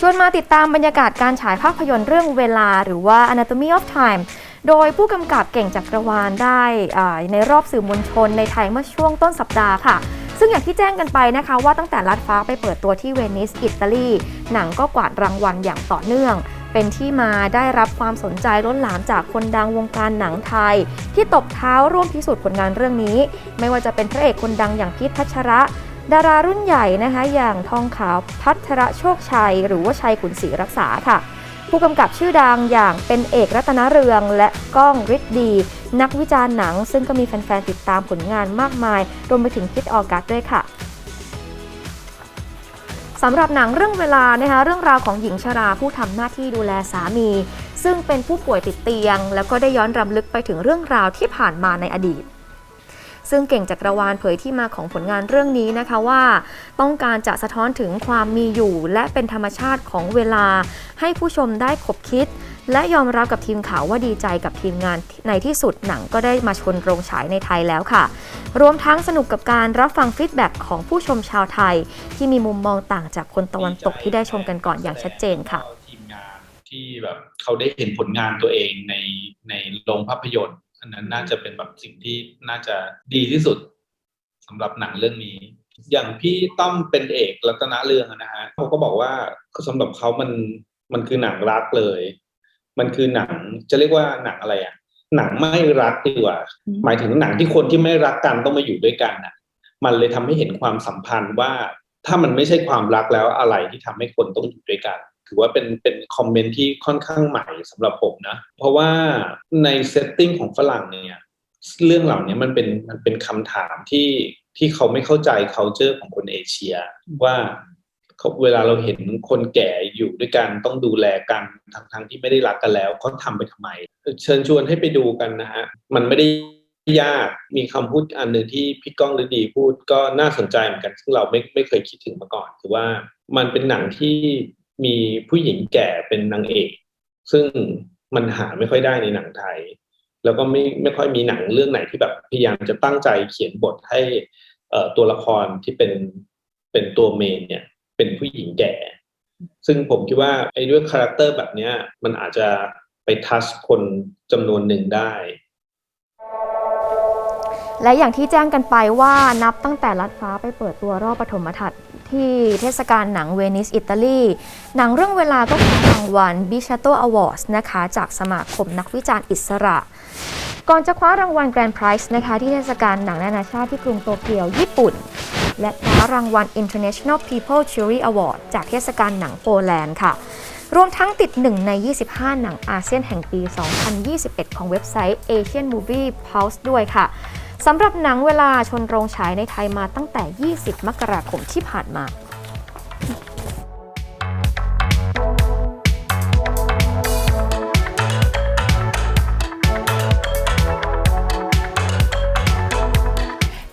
ชวนมาติดตามบรรยากาศการฉายภาพยนตร์เรื่องเวลาหรือว่า Anatomy of Time โดยผู้กำกับเก่งจักรวาลได้ในรอบสื่อมวลชนในไทยเมื่อช่วงต้นสัปดาห์ค่ะ ซึ่งอย่างที่แจ้งกันไปนะคะว่าตั้งแต่ลัดฟ้าไปเปิดตัวที่เวนิสอิตาลี หนังก็กวาดรางวัลอย่างต่อเนื่อง เป็นที่มาได้รับความสนใจล้นหลามจากคนดังวงการหนังไทย ที่ตบเท้าร่วมพิสูจน์ผลงานเรื่องนี้ ไม่ว่าจะเป็นพระเอกคนดังอย่างพีทพัชระ ดารารุ่นใหญ่นะคะ อย่างทองขาวพัทรโชคชัย หรือว่าชัยขุนศรีรักษาค่ะ ผู้กำกับชื่อดังอย่างเป็นเอกรัตนเรือง และก้องฤทธิ์ดี นักวิจารณ์หนัง ซึ่งก็มีแฟนๆ ติดตามผลงานมากมาย รวมไปถึงพิทออกัสด้วยค่ะสำหรับหนังเรื่องเวลานะคะเรื่องราวของหญิงชราผู้ทำหน้าที่ดูแลสามี ซึ่งเป็นผู้ป่วยติดเตียง แล้วก็ได้ย้อนรำลึกไปถึงเรื่องราวที่ผ่านมาในอดีต ซึ่งเก่งจักรวาลเผยที่มาของผลงานเรื่องนี้นะคะว่า ต้องการจะสะท้อนถึงความมีอยู่ และเป็นธรรมชาติของเวลา ให้ผู้ชมได้ขบคิด และยอมรับกับทีมข่าวว่าดีใจกับทีมงานในที่สุดหนังก็ได้มาชนโรงฉายในไทยแล้วค่ะ รวมทั้งสนุกกับการรับฟังฟีดแบ็กของผู้ชมชาวไทย ที่มีมุมมองต่างจากคนตะวันตกที่ได้ชมกันก่อนอย่างชัดเจนค่ะ ทีมงานที่แบบเขาได้เห็นผลงานตัวเองในในโรงภาพยนตร์ อันนั้นน่าจะเป็นแบบสิ่งที่น่าจะดีที่สุดสำหรับหนังเรื่องนี้ อย่างพี่ต้อมเป็นเอกรัตนเรื่องนะฮะเขาก็บอกว่าสำหรับเขามันมันคือหนังรักเลย มันคือหนังจะเรียกว่าหนังอะไรอะหนังไม่รักดีกว่า หมายถึงหนังที่คนที่ไม่รักกันต้องมาอยู่ด้วยกันน่ะ มันเลยทำให้เห็นความสัมพันธ์ว่า ถ้ามันไม่ใช่ความรักแล้วอะไรที่ทำให้คนต้องอยู่ด้วยกันถือว่าเป็นเป็นคอมเมนต์ที่ค่อนข้างใหม่สำหรับผมนะ เพราะว่าในเซตติ้งของฝรั่งเนี่ยเรื่องเหล่านี้มันเป็นมันเป็นคำถามที่ที่เขาไม่เข้าใจ culture ของคนเอเชีย ว่าเขาเวลาเราเห็นคนแก่อยู่ด้วยกันต้องดูแลกันทั้งทั้งที่ไม่ได้รักกันแล้วเขาทำไปทำไม เชิญชวนให้ไปดูกันนะฮะมันไม่ได้ ยากมีคำพูดอันหนึ่งที่พี่ก้องฤดีพูดก็น่าสนใจเหมือนกัน ซึ่งเราไม่ไม่เคยคิดถึงมาก่อน คือว่ามันเป็นหนังที่มีผู้หญิงแก่เป็นนางเอก ซึ่งมันหาไม่ค่อยได้ในหนังไทย แล้วก็ไม่ไม่ค่อยมีหนังเรื่องไหนที่แบบพยายามจะตั้งใจเขียนบทให้เตัวละครที่เป็นเป็นตัวเมนเนี่ย เป็นผู้หญิงแก่ ซึ่งผมคิดว่าไอ้ด้วยคาแรคเตอร์แบบเนี้ยมันอาจจะไปทัชคนจำนวนหนึ่งได้ และอย่างที่แจ้งกันไปว่านับตั้งแต่ลัดฟ้าไปเปิดตัวรอบปฐมทัศน์ที่เทศกาลหนังเวนิสอิตาลี หนังเรื่องเวลาก็คว้ารางวัลบิชโตอวอร์ดนะคะจากสมาคมนักวิจารณ์อิสระ ก่อนจะคว้ารางวัลแกรนด์ไพรส์นะคะที่เทศกาลหนังนานาชาติที่กรุงโตเกียวญี่ปุ่น และคว้ารางวัล International People Jury Award จากเทศกาลหนังโปแลนด์ค่ะ รวมทั้งติด 1 ใน 25 หนังอาเซียนแห่งปี 2021 ของเว็บไซต์ Asian Movie Pulse ด้วยค่ะ สำหรับหนังเวลาชนโรงฉายในไทยมาตั้งแต่ 20 มกราคมที่ผ่านมา